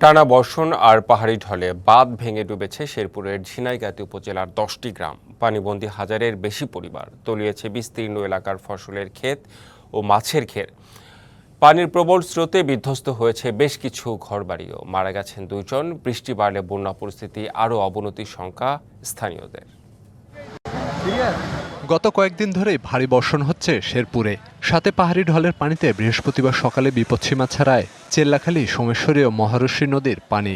টানা বর্ষণ আর পাহাড়ি ঢলে বাঁধ ভেঙে ডুবেছে শেরপুরের ঝিনাইগাতি উপজেলার দশটি গ্রাম। পানিবন্দী হাজারের বেশি পরিবার তলিয়েছে বিস্তীর্ণ এলাকার ফসলের ক্ষেত ও মাছের ক্ষেত পানির প্রবল স্রোতে বিধ্বস্ত হয়েছে বেশ কিছু ঘরবাড়িও। মারা গেছেন দুইজন। বৃষ্টি বাড়লে বন্যা পরিস্থিতি আরও অবনতির শঙ্কা স্থানীয়দের। গত কয়েকদিন ধরেই ভারী বর্ষণ হচ্ছে শেরপুরে। সাথে পাহাড়ি ঢলের পানিতে বৃহস্পতিবার সকালে বিপদসীমা ছাড়ায় চেল্লাখালী, সোমেশ্বরী ও মহারশী নদীর পানি।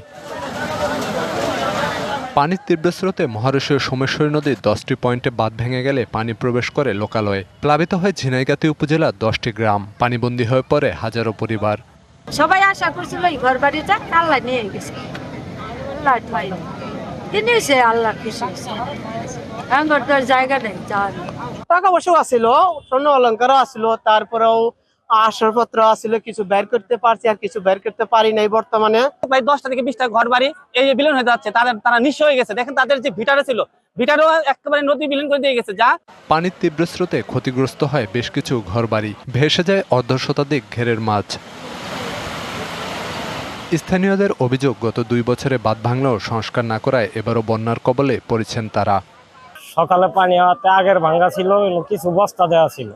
পানির তীব্র স্রোতে মহারশী ও সোমেশ্বরী নদীর দশটি পয়েন্টে বাঁধ ভেঙে গেলে পানি প্রবেশ করে লোকালয়ে। প্লাবিত হয় ঝিনাইগাতি উপজেলার দশটি গ্রাম। পানিবন্দী হয়ে পড়ে হাজারো পরিবার। সবাই আশা করছিল ঘর বাড়িটা আল্লাহ নিয়ে গেছে। আল্লাহ হয়েছে আমার তো জায়গা নেই যাওয়ার টাকা পয়সাও আছিল স্বর্ণ অলঙ্কারও আছিল তারপরেও আসবাবপত্র আছিল কিছু বের করতে পারছি আর কিছু বের করতে পারি নাই বর্তমানে। প্রায় দশটা থেকে বিশটা ঘর বাড়ি এই যে বিলীন হয়ে যাচ্ছে তাদের তারা নিঃস্ব হয়ে গেছে। দেখেন তাদের যে ভিটারে ছিল ভিটারও একেবারে নদী বিলীন করে দিয়ে গেছে যা। পানির তীব্র স্রোতে ক্ষতিগ্রস্ত হয় বেশ কিছু ঘরবাড়ি ভেসে যায় অর্ধ শতাধিক ঘেরের মাছ। স্থানীয়দের অভিযোগ গত দুই বছরে বাদ ভাঙলেও সংস্কার না করায় এবারও বন্যার কবলে পড়েছেন তারা। সকালে পানি হওয়াতে আগের ভাঙ্গা ছিল কিছু বস্তা দেওয়া ছিল।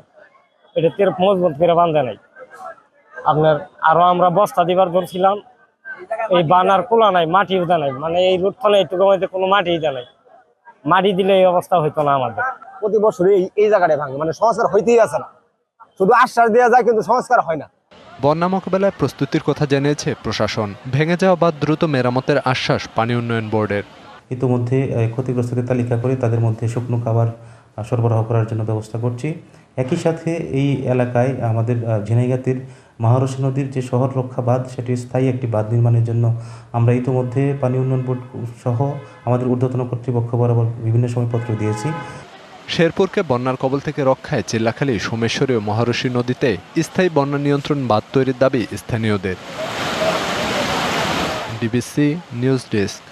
এটা তের মজবুত করে বাঁধে নাই। আপনার আরও আমরা বস্তা দিবার ধরছিলাম। এই বানার কোলা নাই মাটি উদা নাই। মানে এই রুটখানে এইটুকু মধ্যে কোনো মাটি উদা নাই। মাটি দিলে এই অবস্থা হইতো না আমাদের। প্রতি বছর এই এই জায়গাটায় ভাঙে। মানে সংস্কার হইতেই আছে না। শুধু আশ্বাস দেওয়া যায় কিন্তু সংস্কার হয় না। বন্যা মোকাবেলায় প্রস্তুতির কথা জানিয়েছে প্রশাসন। ভেঙে যাওয়া বা দ্রুত মেরামতের আশ্বাস পানি উন্নয়ন বোর্ডের। ইতোমধ্যে ক্ষতিগ্রস্তদের তালিকা করে তাদের মধ্যে শুকনো খাবার সরবরাহ করার জন্য ব্যবস্থা করছি। একই সাথে এই এলাকায় আমাদের ঝিনাইগাতির মহারশী নদীর যে শহর রক্ষা বাঁধ, সেটি স্থায়ী একটি বাঁধ নির্মাণের জন্য আমরা ইতোমধ্যে পানি উন্নয়ন বোর্ড সহ আমাদের ঊর্ধ্বতন কর্তৃপক্ষ বরাবর বিভিন্ন সময়পত্র দিয়েছি। শেরপুরকে বন্যার কবল থেকে রক্ষায় চিল্লাখালী, সোমেশ্বরী ও মহারশী নদীতে স্থায়ী বন্যা নিয়ন্ত্রণ বাঁধ তৈরির দাবি স্থানীয়দের। DBC news desk.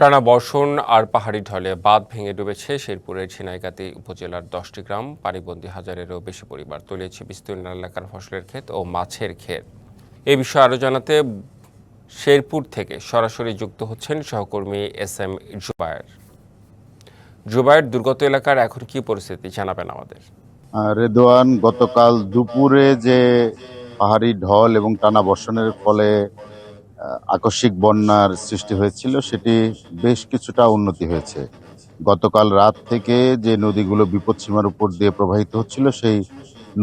টানা বর্ষণ আর পাহাড়ি ঢলে বাঁধ ভেঙে ডুবেছে শেরপুরের ঝিনাইগাতি উপজেলার দশটি গ্রাম। পানিবন্দী হাজারেরও বেশি পরিবার তলিয়েছে বিস্তীর্ণ এলাকার ফসলের ক্ষেত ও মাছের ক্ষেত এ বিষয়ে আরও জানাতে শেরপুর থেকে সরাসরি যুক্ত হচ্ছেন সহকর্মী এস এম জুবায়ের। জুবায়ের দুর্গত এলাকার এখন কি পরিস্থিতি জানাবেন আমাদের? আহ, রেদওয়ান গতকাল দুপুরে যে পাহাড়ি ঢল এবং টানা বর্ষণের ফলে আকস্মিক বন্যার সৃষ্টি হয়েছিল, সেটি বেশ কিছুটা উন্নতি হয়েছে। গতকাল রাত থেকে যে নদীগুলো বিপদসীমার উপর দিয়ে প্রবাহিত হচ্ছিল, সেই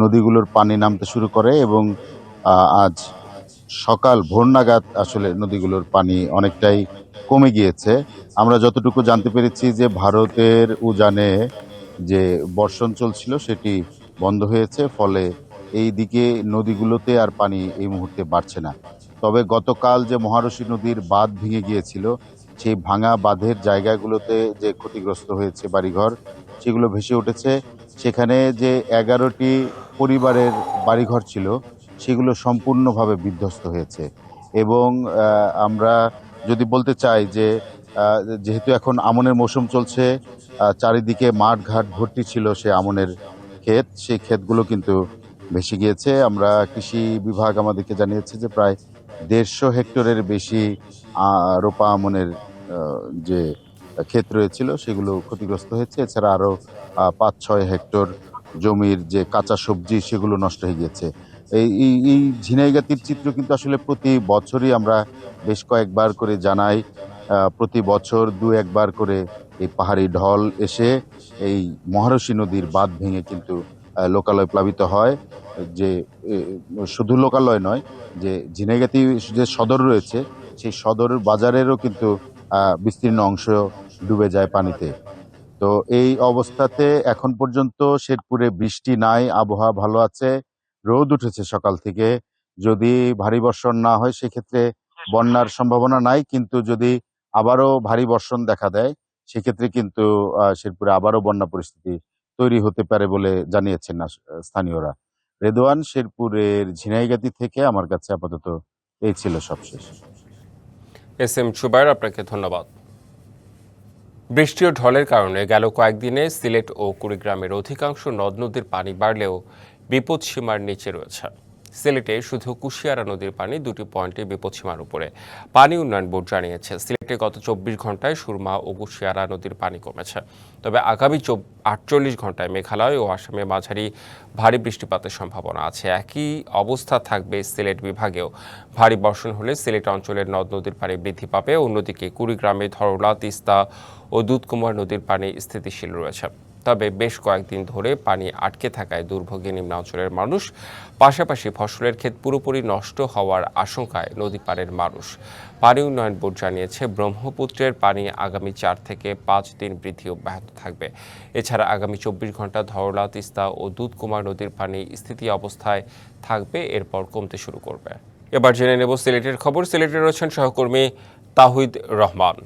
নদীগুলোর পানি নামতে শুরু করে এবং আজ সকাল ভোর নাগাদ আসলে নদীগুলোর পানি অনেকটাই কমে গিয়েছে। আমরা যতটুকু জানতে পেরেছি যে ভারতের উজানে যে বর্ষণ চলছিল, সেটি বন্ধ হয়েছে, ফলে এই দিকে নদীগুলোতে আর পানি এই মুহূর্তে বাড়ছে না। তবে গতকাল যে মহারশী নদীর বাঁধ ভেঙে গিয়েছিল, সেই ভাঙা বাঁধের জায়গাগুলোতে যে ক্ষতিগ্রস্ত হয়েছে বাড়িঘর, সেগুলো ভেসে উঠেছে। সেখানে যে এগারোটি পরিবারের বাড়িঘর ছিল, সেগুলো সম্পূর্ণভাবে বিধ্বস্ত হয়েছে। এবং আমরা যদি বলতে চাই যে যেহেতু এখন আমনের মৌসুম চলছে চারিদিকে মাঠ ঘাট ভর্তি ছিল সে আমনের ক্ষেত, সেই ক্ষেতগুলো কিন্তু ভেসে গিয়েছে। আমরা কৃষি বিভাগ আমাদেরকে জানিয়েছে যে প্রায় দেড়শো হেক্টরের বেশি রোপা আমনের যে ক্ষেত রয়েছিল সেগুলো ক্ষতিগ্রস্ত হয়েছে। এছাড়া আরও পাঁচ ছয় হেক্টর জমির যে কাঁচা সবজি সেগুলো নষ্ট হয়ে গিয়েছে। এই এই ঝিনাইগাতির চিত্র কিন্তু আসলে প্রতি বছরই আমরা বেশ কয়েকবার করে জানাই। প্রতি বছর দু একবার করে এই পাহাড়ি ঢল এসে এই মহারশী নদীর বাঁধ ভেঙে কিন্তু লোকালয় প্লাবিত হয়। যে শুধু লোকালয় নয়, যে ঝিনাইগাতি যে সদর রয়েছে, সেই সদর বাজারেরও কিন্তু বিস্তীর্ণ অংশ ডুবে যায় পানিতে। তো এই অবস্থাতে এখন পর্যন্ত শেরপুরে বৃষ্টি নাই, আবহাওয়া ভালো আছে, রোদ উঠেছে সকাল থেকে। যদি ভারী বর্ষণ না হয়, সেক্ষেত্রে বন্যার সম্ভাবনা নাই, কিন্তু যদি আবারও ভারী বর্ষণ দেখা দেয়, সেক্ষেত্রে কিন্তু শেরপুরে আবারও বন্যা পরিস্থিতি তৈরি হতে পারে বলে জানিয়েছেন স্থানীয়রা। রেদওয়ান শেরপুরের ঝিনাইগাতি থেকে আমার কাছে আপাতত এই ছিল সবশেষ। এস এম সুবাইর, আপনাকে ধন্যবাদ। বৃষ্টি ও ঢলের কারণে গেল কয়েকদিনে সিলেট ও কুড়িগ্রামের অধিকাংশ নদ নদীর পানি বাড়লেও বিপদসীমার নিচে রয়েছে। সিলেটে শুধু কুশিয়ারা নদীর পানি দুটি পয়েন্টে বিপদসীমার উপরে। পানি উন্নয়ন বোর্ড জানিয়েছে, সিলেটে গত চব্বিশ ঘন্টায় সুরমা ও কুশিয়ারা নদীর পানি কমেছে। তবে আগামী আটচল্লিশ ঘন্টায় মেঘালয় ও আসামে মাঝারি ভারী বৃষ্টিপাতের সম্ভাবনা আছে। একই অবস্থা থাকবে সিলেট বিভাগেও। ভারী বর্ষণ হলে সিলেট অঞ্চলের নদ নদীর পানি বৃদ্ধি পাবে। অন্যদিকে কুড়িগ্রামে ধরলা, তিস্তা ও দুধকুমার নদীর পানি স্থিতিশীল রয়েছে। তবে বেশ কয়েকদিন ধরে পানি আটকে থাকায় দুর্ভোগী নিম্নাঞ্চলের মানুষ, পাশাপাশি ফসলের ক্ষেত পুরোপুরি নষ্ট হওয়ার আশঙ্কায় নদী পাড়ের মানুষ। পানি উন্নয়ন বোর্ড জানিয়েছে, ব্রহ্মপুত্রের পানি আগামী চার থেকে পাঁচ দিন বৃদ্ধি অব্যাহত থাকবে। এছাড়া আগামী চব্বিশ ঘণ্টা ধরলা তিস্তা ও দুধকুমার নদীর পানি স্থিতি অবস্থায় থাকবে, এরপর কমতে শুরু করবে। এবার জেনে নেব সিলেটের খবর। সিলেটে রয়েছেন সহকর্মী তাহিদ রহমান।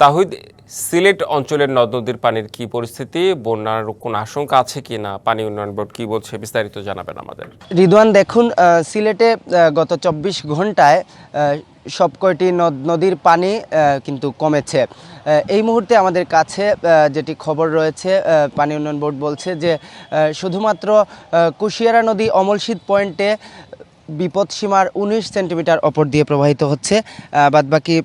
তাহিদ সিলেট অঞ্চলের নদ নদীর পানির কি পরিস্থিতি? বন্যার কোন আশঙ্কা আছে কি না পানি উন্নয়ন বোর্ড কি বলছে? বিস্তারিত জানাবেন আমাদের। রিদওয়ান, দেখুন সিলেটে গত চব্বিশ ঘন্টায় সব কয়টি নদ, নদীর পানি কিন্তু কমেছে। এই মুহূর্তে আমাদের কাছে যেটি খবর রয়েছে পানি উন্নয়ন বোর্ড বলছে যে শুধুমাত্র কুশিয়ারা নদী অমলশীত পয়েন্টে বিপদসীমার উনিশ সেন্টিমিটার ওপর দিয়ে প্রবাহিত হচ্ছে। বাদবাকি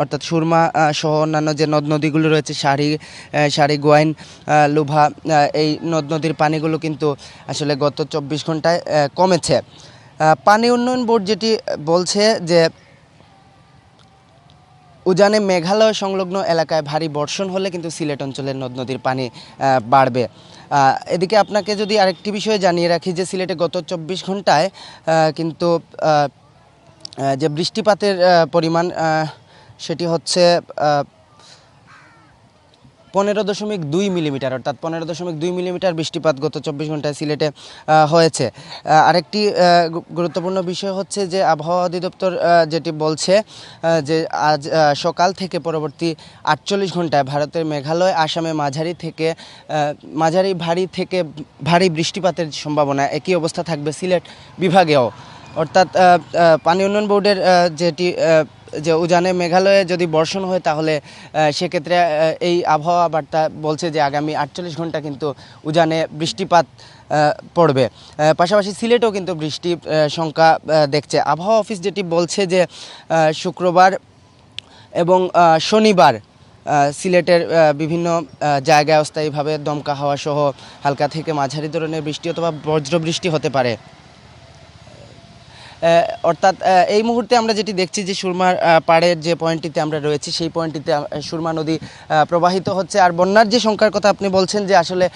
অর্থাৎ সুরমা সহ অন্যান্য যে নদ নদীগুলো রয়েছে শাড়ি শাড়ি গোয়াইন লুভা এই নদ নদীর পানিগুলো কিন্তু আসলে গত চব্বিশ ঘন্টায় কমেছে। পানি উন্নয়ন বোর্ড যেটি বলছে যে, উজানে মেঘালয় সংলগ্ন এলাকায় ভারী বর্ষণ হলে কিন্তু সিলেট অঞ্চলের নদ নদীর পানি বাড়বে। এদিকে আপনাকে যদি আরেকটি বিষয়ে জানিয়ে রাখি যে সিলেটে গত চব্বিশ ঘন্টায় কিন্তু যে বৃষ্টিপাতের পরিমাণ সেটি হচ্ছে পনেরো দশমিক দুই মিলিমিটার, অর্থাৎ পনেরো দশমিক দুই মিলিমিটার বৃষ্টিপাত গত চব্বিশ ঘন্টায় সিলেটে হয়েছে। আরেকটি গুরুত্বপূর্ণ বিষয় হচ্ছে যে আবহাওয়া অধিদপ্তর যেটি বলছে যে আজ সকাল থেকে পরবর্তী আটচল্লিশ ঘন্টায় ভারতের মেঘালয় আসামে মাঝারি থেকে মাঝারি ভারী থেকে ভারী বৃষ্টিপাতের সম্ভাবনা, একই অবস্থা থাকবে সিলেট বিভাগেও। অর্থাৎ পানি উন্নয়ন বোর্ডের যেটি যে উজানে মেঘালয়ে যদি বর্ষণ হয় তাহলে সেক্ষেত্রে এই আবহাওয়া বার্তা বলছে যে আগামী আটচল্লিশ ঘণ্টা কিন্তু উজানে বৃষ্টিপাত পড়বে। পাশাপাশি সিলেটেও কিন্তু বৃষ্টি সংখ্যা দেখছে। আবহাওয়া অফিস যেটি বলছে যে শুক্রবার এবং শনিবার সিলেটের বিভিন্ন জায়গায় অস্থায়ীভাবে দমকা হাওয়া সহ হালকা থেকে মাঝারি ধরনের বৃষ্টি অথবা বজ্র বৃষ্টি হতে পারে। অর্থাৎ এই মুহূর্তে আমরা যেটি দেখছি যে সুরমার পাড়ের যে পয়েন্টটিতে আমরা রয়েছি, সেই পয়েন্টটিতে সুরমা নদী প্রবাহিত হচ্ছে। আর বন্যার যে সংখ্যার কথা আপনি বলছেন যে আসলে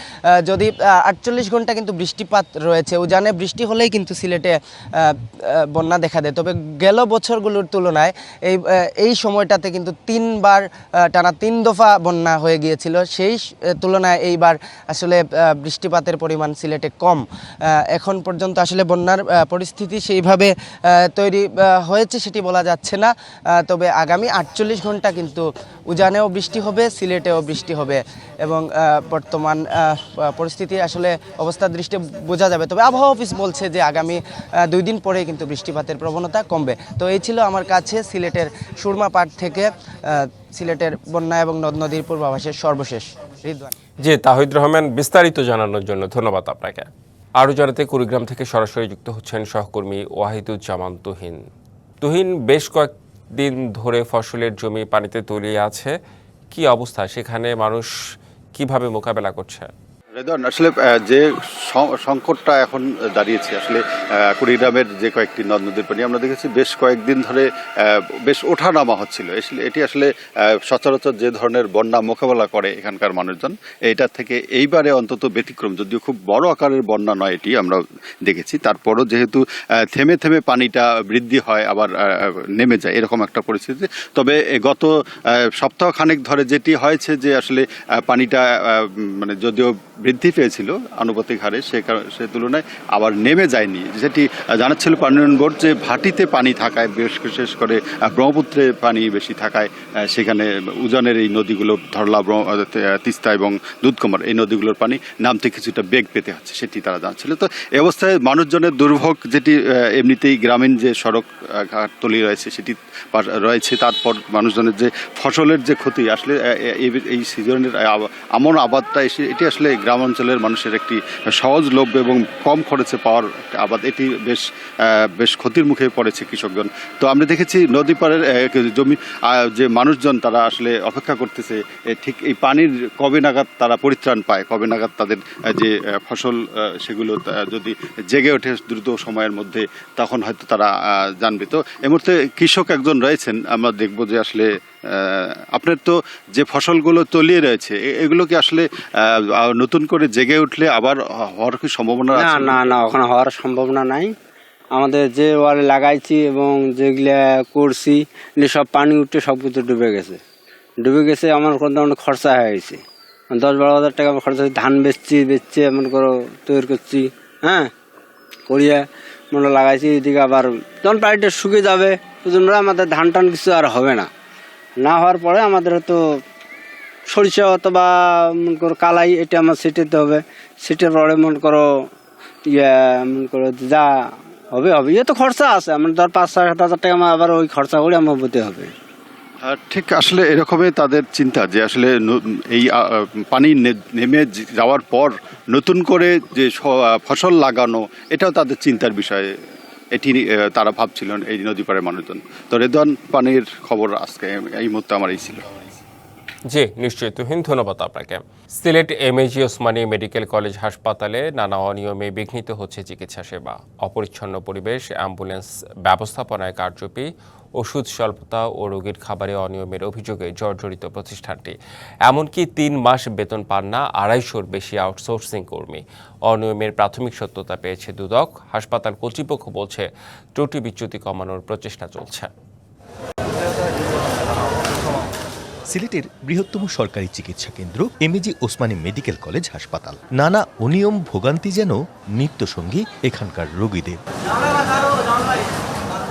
যদি আটচল্লিশ ঘণ্টা কিন্তু বৃষ্টিপাত রয়েছে, উজানে বৃষ্টি হলেই কিন্তু সিলেটে বন্যা দেখা দেয়। তবে গেল বছরগুলোর তুলনায় এই এই সময়টাতে কিন্তু তিনবার টানা তিন দফা বন্যা হয়ে গিয়েছিল। সেই তুলনায় এইবার আসলে বৃষ্টিপাতের পরিমাণ সিলেটে কম। এখন পর্যন্ত আসলে বন্যার পরিস্থিতি সেইভাবে তৈরি হয়েছে সেটি বলা যাচ্ছে না। তবে আগামী আটচল্লিশ ঘণ্টা কিন্তু উজানেও বৃষ্টি হবে, সিলেটেও বৃষ্টি হবে এবং বর্তমান পরিস্থিতি আসলে অবস্থার দৃষ্টি বোঝা যাবে। তবে আবহাওয়া অফিস বলছে যে আগামী দুই দিন পরে কিন্তু বৃষ্টিপাতের প্রবণতা কমবে। তো এই ছিল আমার কাছে সিলেটের সুরমা পাট থেকে সিলেটের বন্যা এবং নদ নদীর পূর্বাভাসের সর্বশেষ। রিদওয়ান। জি তাহিদ রহমান বিস্তারিত জানানোর জন্য ধন্যবাদ আপনাকে। আরও জানাতে কুড়িগ্রাম থেকে সরাসরি যুক্ত হচ্ছেন সহকর্মী ওয়াহিদুজ্জামান তুহিন। তুহিন, বেশ কয়েকদিন ধরে ফসলের জমি পানিতে তলিয়ে আছে। কি অবস্থা? সেখানে মানুষ কীভাবে মোকাবেলা করছে? রেদন, আসলে যে সংকটটা এখন দাঁড়িয়েছে, আসলে কুড়িগ্রামের যে কয়েকটি নদ নদীর পানি, আমরা দেখেছি বেশ কয়েকদিন ধরে বেশ ওঠানামা হচ্ছিল। আসলে এটি আসলে সচরাচর যে ধরনের বন্যা মোকাবেলা করে এখানকার মানুষজন, এইটা থেকে এইবারে অন্তত ব্যতিক্রম, যদিও খুব বড় আকারের বন্যা নয় এটি, আমরা দেখেছি। তারপরও যেহেতু থেমে থেমে পানিটা বৃদ্ধি হয়, আবার নেমে যায়, এরকম একটা পরিস্থিতি তবে গত সপ্তাহ খানেক ধরে যেটি হয়েছে যে, আসলে পানিটা মানে যদিও বৃদ্ধি পেয়েছিল আনুপাতিক হারে, সে সে তুলনায় আবার নেমে যায়নি। যেটি জানাচ্ছিল পানি বোর্ড যে ভাটিতে পানি থাকায়, বেশ বিশেষ করে ব্রহ্মপুত্রে পানি বেশি থাকায় সেখানে উজানের এই নদীগুলো ধরলা তিস্তা এবং দুধকুমার, এই নদীগুলোর পানি নামতে কিছুটা বেগ পেতে হচ্ছে, সেটি তারা জানছিল তো এ অবস্থায় মানুষজনের দুর্ভোগ যেটি এমনিতেই গ্রামীণ যে সড়ক ঘাটতলি রয়েছে, সেটি রয়েছে। তারপর মানুষজনের যে ফসলের যে ক্ষতি, আসলে এই- সিজনের আমন আবাদটা এসে, এটি আসলে গ্রাম অঞ্চলের মানুষের একটি সহজলভ্য এবং কম খরচে পাওয়ার আবাদ, এটি বেশ বেশ ক্ষতির মুখে পড়েছে কৃষকগণ তো আমরা দেখেছি নদী পাড়ের জমি যে মানুষজন তারা আসলে অপেক্ষা করতেছে ঠিক এই পানির কবে নাগাদ তারা পরিত্রাণ পায়, কবে নাগাদ তাদের যে ফসল সেগুলো যদি জেগে ওঠে দ্রুত সময়ের মধ্যে, তখন হয়তো তারা জানবে। তো এ মুহূর্তে কৃষক একজন রয়েছেন, আমরা দেখব যে আসলে আপনার তো যে ফসলগুলো তলিয়ে রয়েছে এগুলো কি আসলে নতুন করে জেগে উঠলে আবার হওয়ার কি সম্ভাবনা না না না ওখানে হওয়ার সম্ভাবনা নাই। আমাদের যে ওয়াল লাগাইছি এবং যেগুলা করছি সব পানি উঠে সব কিছু ডুবে গেছে। ডুবে গেছে আমার কোনো অনেক খরচা হয়ে গেছে। দশ বারো হাজার টাকা আমার খরচা হয়েছে। ধান বেচছি বেচছে এমন করো তৈরি করছি হ্যাঁ? করিয়া মনে লাগাইছি এদিকে আবার যখন পানিটা শুকিয়ে যাবে ওজন আমাদের ধান টান কিছু আর হবে না। না হওয়ার পরে আমাদের তো সরিষা অথবা, মনে করো, কালাই এটা আমার সেটাতে হবে। সেটার পরে মনে করো ইয়ে মনে করো, যা হবে হবে। ইয়ে তো খরচা আছে। আমার ধর পাঁচ ছয় সাত হাজার টাকা আমার আবার ওই খরচা করে আমার বলতে হবে। ঠিক আসলে এরকমই তাদের চিন্তা যে আসলে এই পানি নেমে যাওয়ার পর নতুন করে যে ফসল লাগানো, এটাও তাদের চিন্তার বিষয় এটি তারা ভাবছিলেন এই নদী পাড়ের মানুষজন। তো রেদন পানির খবর আজকে এই মুহূর্তে আমার এই ছিল। জি, নিশ্চয়ই তুহিন, ধন্যবাদ আপনাকে। Sylhet MAG Osmani medical college হাসপাতালে নানা অনিয়মে বিঘ্নিত হচ্ছে চিকিৎসা সেবা। অপরিচ্ছন্ন পরিবেশ, অ্যাম্বুলেন্স ব্যবস্থাপনায় কারচুপি ওষুধ স্বল্পতা ও রোগীর খাবারে অনিয়মের অভিযোগে জর্জরিত প্রতিষ্ঠানটি। এমনকি তিন মাস বেতন পান না আড়াইশোর বেশি আউটসোর্সিং কর্মী। অনিয়মের প্রাথমিক সত্যতা পেয়েছে দুদক। হাসপাতাল কর্তৃপক্ষ বলছে, ত্রুটি বিচ্যুতি কমানোর প্রচেষ্টা চলছে। সিলেটের বৃহত্তম সরকারি চিকিৎসা কেন্দ্র এমএজি ওসমানী মেডিকেল কলেজ হাসপাতাল। নানা অনিয়ম ভোগান্তি যেন নিত্যসঙ্গী এখানকার রোগীদের।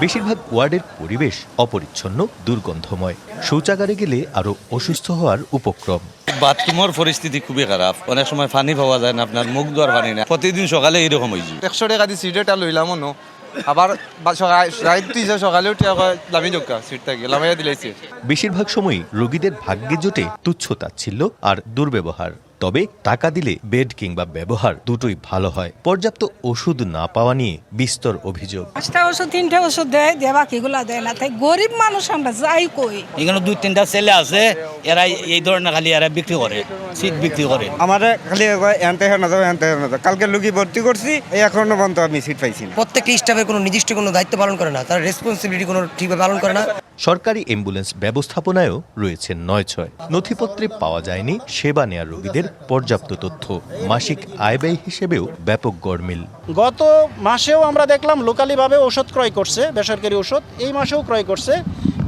বেশিরভাগ ওয়ার্ডের পরিবেশ অপরিচ্ছন্ন দুর্গন্ধময়। শৌচাগারে গেলে আরও অসুস্থ হওয়ার উপক্রম। বাথরুমের পরিস্থিতি খুবই খারাপ। অনেক সময় পানি পাওয়া যায় না আপনার মুখ দেওয়ার পানি না। প্রতিদিন সকালে এইরকম হয়েছে একশো টাকা দিয়ে সিট এটা লইলাম আবার রাইত দিয়েছে সকালে উঠে লামি যোগা সিট থাকে লামাইয়া দিলাইছে বেশিরভাগ সময়ই রোগীদের ভাগ্যে জোটে তুচ্ছ তাচ্ছিল্য আর দুর্ব্যবহার। তবে টাকা দিলে বেড কিংবা ব্যবহার দুটোই ভালো হয়। পর্যাপ্ত ওষুধ না পাওয়া নিয়ে বিস্তর অভিযোগ। পাঁচটা ওষুধ তিনটা ওষুধ দেয় দিয়ে বাকিগুলা দেয় না। তাই গরিব মানুষ আমরা যাই কই। এখানে দুই তিনটা ছেলে আছে এরা এই ধরনের খালি এরা বিক্রি করে সিট বিক্রি করে। আমার খালি এনতে না যাবে এনতে না যাবে কালকে লুকি ভর্তি করছি এই এখনও পর্যন্ত আমি সিট পাইছি না। প্রত্যেকটা স্টাফের কোনো নির্দিষ্ট কোনো দায়িত্ব পালন করে না তার রেসপন্সিবিলিটি কোনো ঠিকভাবে পালন করে না। সরকারি অ্যাম্বুলেন্স ব্যবস্থাপনায়ও রয়েছে নয় ছয় নথিপত্রে পাওয়া যায়নি সেবা নেয়ার রোগীদের পর্যাপ্ত তথ্য। মাসিক আয় ব্যয় হিসেবেও ব্যাপক গড়মিল গত মাসেও আমরা দেখলাম লোকালিভাবে ওষুধ ক্রয় করছে, বেসরকারি ওষুধ এই মাসেও ক্রয় করছে।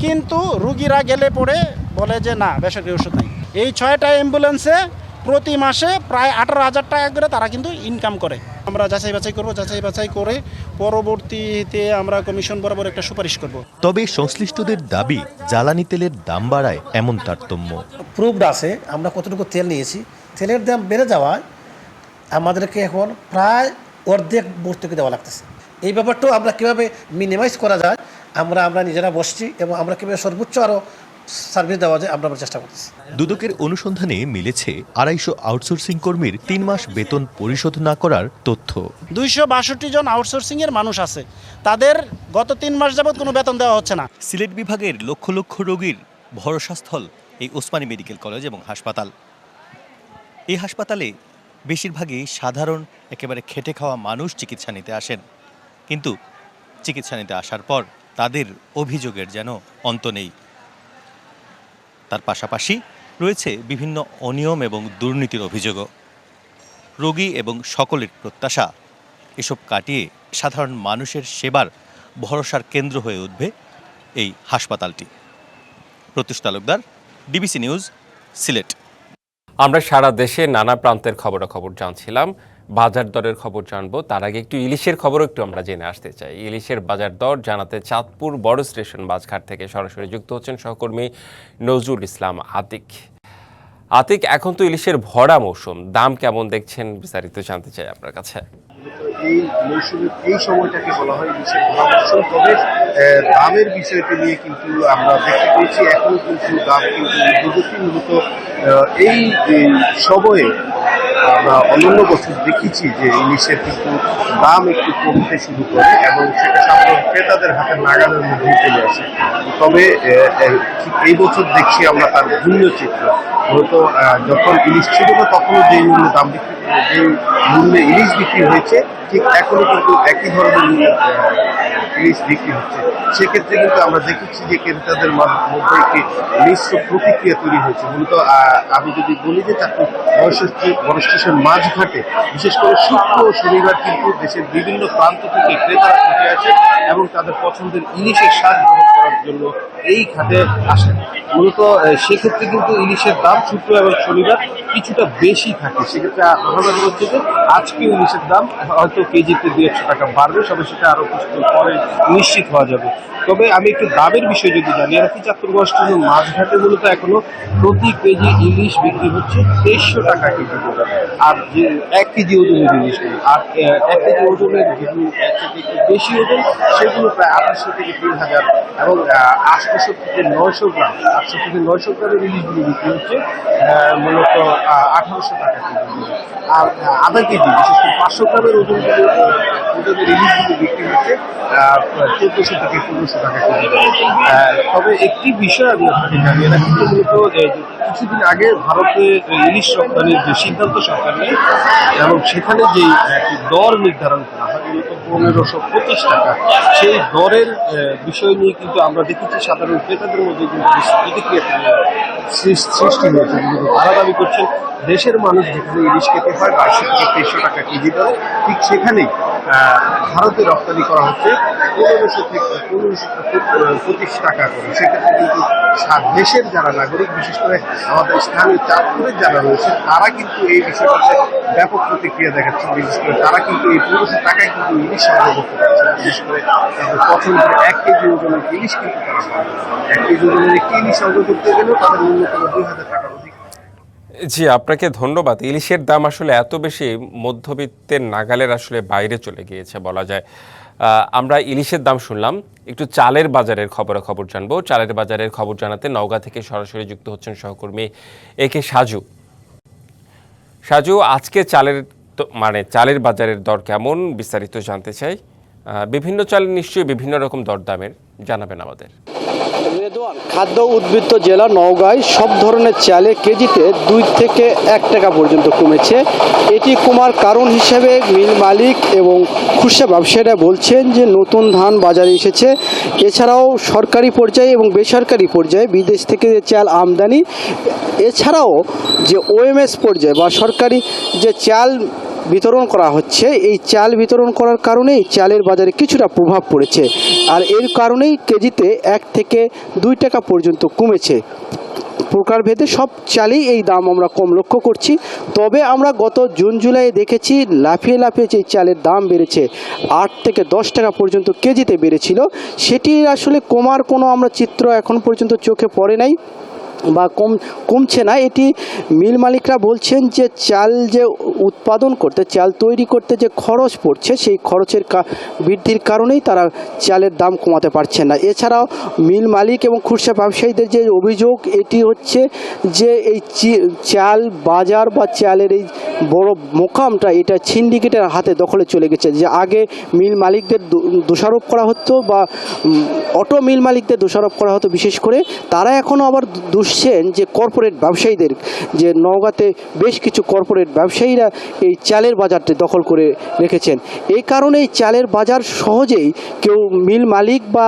কিন্তু রুগীরা গেলে পরে বলে যে, না, বেসরকারি ওষুধ নেই। এই ছয়টা অ্যাম্বুলেন্সে প্রতি মাসে প্রায় আঠারো হাজার টাকা করে তারা কিন্তু ইনকাম করে। আমরা যাচাই বাছাই করব যাচাই বাছাই করে পরবর্তীতে আমরা কমিশন বরাবর একটা সুপারিশ করব। তবে সংশ্লিষ্টদের দাবি জ্বালানি তেলের দাম বাড়ায় এমন তারতম্য। প্রুভড আছে আমরা কতটুকু তেল নিয়েছি। তেলের দাম বেড়ে যাওয়ায় আমাদেরকে এখন প্রায় অর্ধেক ভর্তুকি দেওয়া লাগতেছে। এই ব্যাপারটাও আমরা কীভাবে মিনিমাইজ করা যায় আমরা আমরা নিজেরা বসছি এবং আমরা কীভাবে সর্বোচ্চ আরও সার্ভিস দেওয়া যায় আমরা চেষ্টা করছি দুদকের অনুসন্ধানে মিলেছে আড়াইশো আউটসোর্সিং কর্মীর তিন মাস বেতন পরিশোধ না করার তথ্য। দুইশো বাষট্টি জন আউটসোর্সিং এর মানুষ আছে। তাদের গত তিন মাস যাবৎ কোনো বেতন দেওয়া হচ্ছে না। সিলেট বিভাগের লক্ষ লক্ষ রোগীর ভরসাস্থল এই ওসমানী মেডিকেল কলেজ এবং হাসপাতাল। এই হাসপাতালে বেশিরভাগই সাধারণ একেবারে খেটে খাওয়া মানুষ চিকিৎসা নিতে আসেন। কিন্তু চিকিৎসা নিতে আসার পর তাদের অভিযোগের যেন অন্ত নেই। তার পাশাপাশি রয়েছে বিভিন্ন অনিয়ম এবং দুর্নীতির অভিযোগও। রোগী এবং সকলের প্রত্যাশা, এসব কাটিয়ে সাধারণ মানুষের সেবার ভরসার কেন্দ্র হয়ে উঠবে এই হাসপাতালটি। Pratyush Talukdar, DBC news, Sylhet. আমরা সারা দেশে নানা প্রান্তের খবরাখবর জানছিলাম। বাজার দরের খবর জানব। তার আগে একটু ইলিশের খবরও একটু আমরা জেনে আসতে চাই। ইলিশের বাজার দর জানাতে চাঁদপুর বড় স্টেশন বাসঘাট থেকে সরাসরি যুক্ত হচ্ছেন সহকর্মী নজরুল ইসলাম আতিক। আতিক, এখন তো ইলিশের ভরা মৌসুম। দাম কেমন দেখছেন? বিস্তারিত জানতে চাই আপনার কাছে। এই মৌসুমের এই সময়টাকে বলা হয় ইলিশের ভরা মৌসুম। তবে দামের বিষয়টি নিয়ে কিন্তু আমরা দেখতে পেয়েছি, এখনও কিন্তু দাম কিন্তু এই এই সময়ে আমরা অন্যান্য বছর দেখেছি যে ইলিশের কিন্তু দাম একটু কমতে শুরু করে এবং সেটা সাধারণ ক্রেতাদের হাতে নাগালের মধ্যেই চলে আসে। তবে এই বছর দেখছি আমরা তার ভিন্ন চিত্র। মূলত যখন ইলিশ ছিল না, তখনও যে মূল্যে দাম বিক্রি যে মূল্যে ইলিশ বিক্রি হয়েছে, ঠিক এখনও কিন্তু একই ধরনের মূল্যে ইলিশ বিক্রি হচ্ছে। সেক্ষেত্রে কিন্তু আমরা দেখেছি যে ক্রেতাদের মধ্য- একটি মিশ্র প্রতিক্রিয়া তৈরি হয়েছে। মূলত আমি যদি বলি যে তাকে বড় স্টেশন মাঝঘাটে, বিশেষ করে শুক্র ও শনিবার কিন্তু দেশের বিভিন্ন প্রান্ত থেকে ক্রেতারা ছুটে আসে এবং তাদের পছন্দের ইলিশের স্বাদ গ্রহণ করার জন্য এই ঘাটে আসেন মূলত সেক্ষেত্রে কিন্তু ইলিশের দাম শুক্র এবং শনিবার কিছুটা বেশি থাকে। সেক্ষেত্রে আলাদা হচ্ছে যে আজকে ইলিশের দাম হয়তো কেজিতে দু একশো টাকা বাড়বে, তবে সেটা আরও কিছুদিন পরে নিশ্চিত হওয়া যাবে। তবে আমি একটু দামের বিষয় যদি জানিয়ে রাখি চাতুর্বশ মাছঘাটে মূলত এখনও প্রতি কেজি ইলিশ বিক্রি হচ্ছে দেড়শো টাকা কেজি করে। আর যে এক কেজি ওজনের ইলিশগুলো আর এক কেজি ওজনের যেগুলো এক একটু বেশি ওজন, সেগুলো প্রায় আঠাশশো থেকে তিন হাজার। আটশোশো থেকে নয়শো গ্রাম, আটশো থেকে নয়শো গ্রামের ইলিশগুলো বিক্রি হচ্ছে মূলত আঠারোশো টাকা কেজি। আর আধা কেজি, বিশেষ করে পাঁচশো গ্রামের ওজনগুলো ওজনের ইলিশগুলো বিক্রি হচ্ছে। চোদ্দশো থেকে টাকা তবে একটি বিষয় আমি আপনাকে জানিয়ে রাখি মূলত কিছুদিন আগে ভারতে ইলিশ রপ্তানির যে সিদ্ধান্ত সরকার নেয়, এবং সেখানে যে দর নির্ধারণ করা হয় পনেরোশো পঁচিশ টাকা। সেই দরের বিষয় নিয়ে কিন্তু আমরা দেখেছি সাধারণ ক্রেতাদের মধ্যে কিন্তু প্রতিক্রিয়া সৃষ্টি হয়েছে। মূলত তারা দাবি করছেন, দেশের মানুষ যেখানে ইলিশ খেতে হয় বাইশশো থেকে তেইশশো টাকা কেজি দরে, ঠিক সেখানেই ভারতে রপ্তানি করা হচ্ছে। পনেরোশো থেকে পনেরোশো পঁচিশ টাকা করে। সেক্ষেত্রে কিন্তু সা- দেশের যারা নাগরিক, বিশেষ করে আমাদের স্থানীয় চাঁদপুরের যারা রয়েছে, তারা কিন্তু এই বিষয়টাতে ব্যাপক প্রতিক্রিয়া দেখাচ্ছে। বিশেষ করে তারা কিন্তু এই পনেরোশো টাকায় কিন্তু ইলিশ সংগ্রহ করতে পারছে বিশেষ করে তাদের পছন্দের এক কেজি ওজনের ইলিশ কিন্তু তারা। এক কেজি ওজনের একটি ইলিশ সংগ্রহ করতে গেলেও তাদের ন্যূনতম দুই হাজার টাকা জি, আপনাকে ধন্যবাদ। ইলিশের দাম আসলে এত বেশি, মধ্যবিত্তের নাগালের আসলে বাইরে চলে গিয়েছে বলা যায়। আমরা ইলিশের দাম শুনলাম, একটু চালের বাজারের খবরাখবর জানব। চালের বাজারের খবর জানাতে নওগাঁ থেকে সরাসরি যুক্ত হচ্ছেন সহকর্মী এ কে সাজু। সাজু, আজকে চালের মানে চালের বাজারের দর কেমন বিস্তারিত জানতে চাই। বিভিন্ন চালের নিশ্চয়ই বিভিন্ন রকম দরদামের, জানাবেন আমাদের। খাদ্য উদ্বৃত্ত জেলা নওগাঁয় সব ধরনের চালে কেজিতে দুই থেকে এক টাকা পর্যন্ত কমেছে। এটি কমার কারণ হিসেবে মিল মালিক এবং খুচরা ব্যবসায়ীরা বলছেন যে নতুন ধান বাজারে এসেছে। এছাড়াও সরকারি পর্যায়ে এবং বেসরকারি পর্যায়ে বিদেশ থেকে যে চাল আমদানি, এছাড়াও যে ওএমএস পর্যায়ে বা সরকারি যে চাল বিতরণ করা হচ্ছে। এই চাল বিতরণ করার কারণেই চালের বাজারে কিছুটা প্রভাব পড়েছে। আর এর কারণেই কেজিতে এক থেকে দুই টাকা পর্যন্ত কমেছে। প্রকারভেদে সব চালেই এই দাম আমরা কম লক্ষ্য করছি। তবে আমরা গত জুন, জুলাই দেখেছি লাফিয়ে লাফিয়ে যে চালের দাম বেড়েছে, আট থেকে দশ টাকা পর্যন্ত কেজিতে বেড়েছিল সেটি আসলে কমার কোনো আমরা চিত্র এখন পর্যন্ত চোখে পড়ে নাই। বা কম, কমছে না। এটি মিল মালিকরা বলছেন যে চাল যে উৎপাদন করতে, চাল তৈরি করতে যে খরচ পড়ছে, সেই খরচের বৃদ্ধির কারণেই তারা চালের দাম কমাতে পারছেন না। এছাড়াও মিল মালিক এবং খুচরা ব্যবসায়ীদের যে অভিযোগ, এটি হচ্ছে যে এই চাল বাজার বা চালের এই বড় মোকামটা এটা সিন্ডিকেটের হাতে দখলে চলে গেছে। যে আগে মিল মালিকদের দোষারোপ করা হতো বা অটো মিল মালিকদের দোষারোপ করা হতো বিশেষ করে, তারা এখনও আবার দুষছেন যে কর্পোরেট ব্যবসায়ীদের, যে নওগাঁতে বেশ কিছু কর্পোরেট ব্যবসায়ীরা এই চালের বাজারটি দখল করে রেখেছেন। এই কারণেই চালের বাজার সহজেই কেউ মিল মালিক বা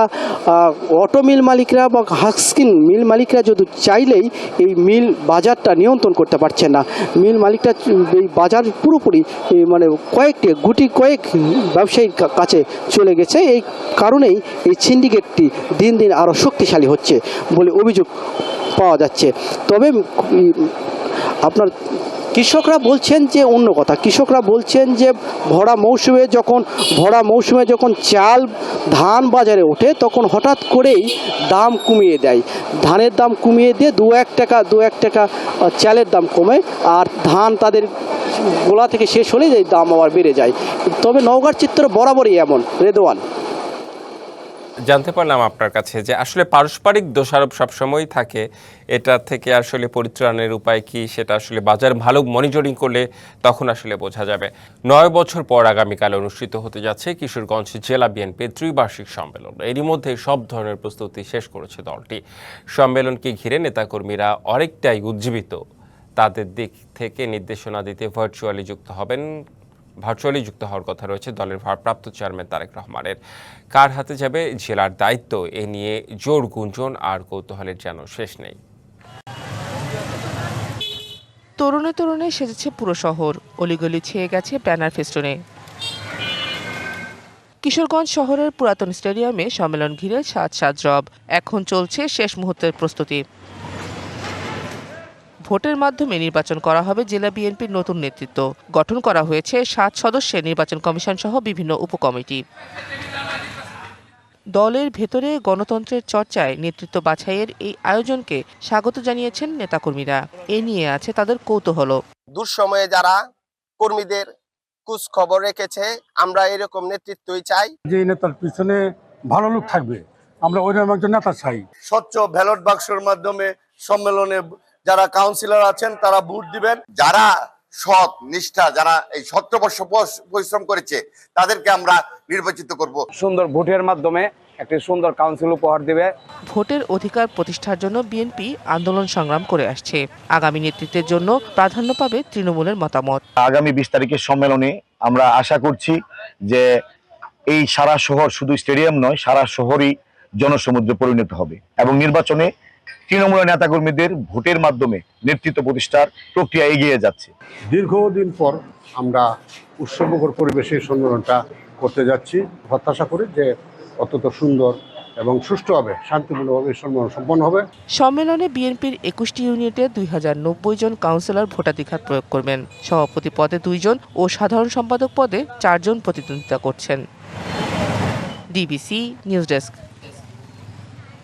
অটো মিল মালিকরা বা হাস্কিন মিল মালিকরা যদি চাইলেই এই মিল বাজারটা নিয়ন্ত্রণ করতে পারছেন না। মিল মালিকরা এই বাজার পুরোপুরি মানে কয়েকটি, গুটি কয়েক ব্যবসায়ীর কাছে চলে গেছে। এই কারণেই এই সিন্ডিকেটটি দিন দিন আরও শক্তিশালী হচ্ছে বলে অভিযোগ পাওয়া যাচ্ছে। তবে আপনার কৃষকরা বলছেন যে অন্য কথা, কৃষকরা বলছেন যে ভরা মৌসুমে যখন, ভরা মৌসুমে যখন চাল, ধান বাজারে ওঠে, তখন হঠাৎ করেই দাম কমিয়ে দেয়। ধানের দাম কমিয়ে দিয়ে দু এক টাকা, দু এক টাকা চালের দাম কমে, আর ধান তাদের গোলা থেকে শেষ হলেই দাম আবার বেড়ে যায়। তবে নওগাঁর চিত্র বরাবরই এমন। রেদওয়ান। জানতে পারলাম আপনার কাছে যে আসলে পারস্পরিক দোষারোপ সবসময়ই থাকে। এটা থেকে আসলে পরিত্রাণের উপায় কি? সেটা আসলে বাজার ভালো মনিটরিং করলে তখন আসলে বোঝা যাবে। নয় বছর পর আগামীকাল অনুষ্ঠিত হতে যাচ্ছে কিশোরগঞ্জ জেলা বিএনপির ত্রিবার্ষিক সম্মেলন। এরই মধ্যে সব ধরনের প্রস্তুতি শেষ করেছে দলটি। সম্মেলনকে ঘিরে নেতাকর্মীরা অনেকটাই উজ্জীবিত। তাদের দিক থেকে নির্দেশনা দিতে ভার্চুয়ালি যুক্ত হবেন। ভার্চুয়ালি যুক্ত হওয়ার কথা রয়েছে দলের ভারপ্রাপ্ত চেয়ারম্যান তারেক রহমানের। কার হাতে যাবে জেলার দায়িত্ব? এ নিয়ে জোর গুঞ্জন আর কৌতূহলের যেন শেষ নেই। তরুণে তরুণে সেজেছে পুরো শহর। অলিগলি ছেয়ে গেছে ব্যানার ফেস্টনে। কিশোরগঞ্জ শহরের পুরাতন স্টেডিয়ামে সম্মেলন ঘিরে সাজ সাজ এখন চলছে শেষ মুহূর্তের প্রস্তুতি। ভোটের মাধ্যমে নির্বাচন করা হবে জেলা বিএনপির নতুন নেতৃত্ব। গঠন করা হয়েছে সাত সদস্যের নির্বাচন কমিশন সহ বিভিন্ন উপকমিটি। দলের ভেতরে গণতন্ত্রের চর্চায় নেতৃত্ব বাছাইয়ের এই আয়োজনকে স্বাগত জানিয়েছেন নেতাকর্মীরা। এ নিয়ে আছে তাদের কৌতূহল দুঃসময়ে যারা কর্মীদের কুচ খবর রেখেছে আমরা এরকম নেতৃত্বই চাই। যে নেতার পিছনে ভালো লোক থাকবে আমরা ওইরকম একজন নেতা চাই। স্বচ্ছ ব্যালট বাক্সের মাধ্যমে সম্মেলনে যারা কাউন্সিলর আছেন তারা ভোট দিবেন। যারা সৎ নিষ্ঠা যারা এই সতেরো বর্ষ পর- পরিশ্রম করেছে তাদেরকে আমরা নির্বাচিত করব। সুন্দর ভোটের মাধ্যমে একটি সুন্দর কাউন্সিল উপহার দিবে। ভোটের অধিকার প্রতিষ্ঠার জন্য বিএনপি আন্দোলন সংগ্রাম করে আসছে। আগামী নেতৃত্বের জন্য প্রাধান্য পাবে তৃণমূলের মতামত। আগামী বিশ তারিখের সম্মেলনে আমরা আশা করছি যে এই সারা শহর শুধু স্টেডিয়াম নয় সারা শহরই জনসমুদ্রে পরিণত হবে। এবং নির্বাচনে তৃণমূলের নেতাকর্মীদের ভোটের মাধ্যমে নেতৃত্ব প্রতিষ্ঠার প্রক্রিয়া এগিয়ে যাচ্ছে। দীর্ঘদিন পর আমরা উৎসবমুখর পরিবেশে সম্মেলনটা করতে যাচ্ছি। প্রত্যাশা করি যে অত্যন্ত সুন্দর এবং সুষ্ঠুভাবে শান্তিপূর্ণভাবে সম্মেলন সম্পন্ন হবে। সম্মেলনে বিএনপির একুশটি ইউনিটে দুই হাজার নব্বই জন কাউন্সিলর ভোটাধিকার প্রয়োগ করবেন। সভাপতি পদে দুইজন ও সাধারণ সম্পাদক পদে চারজন প্রতিদ্বন্দ্বিতা করছেন। DBC news desk.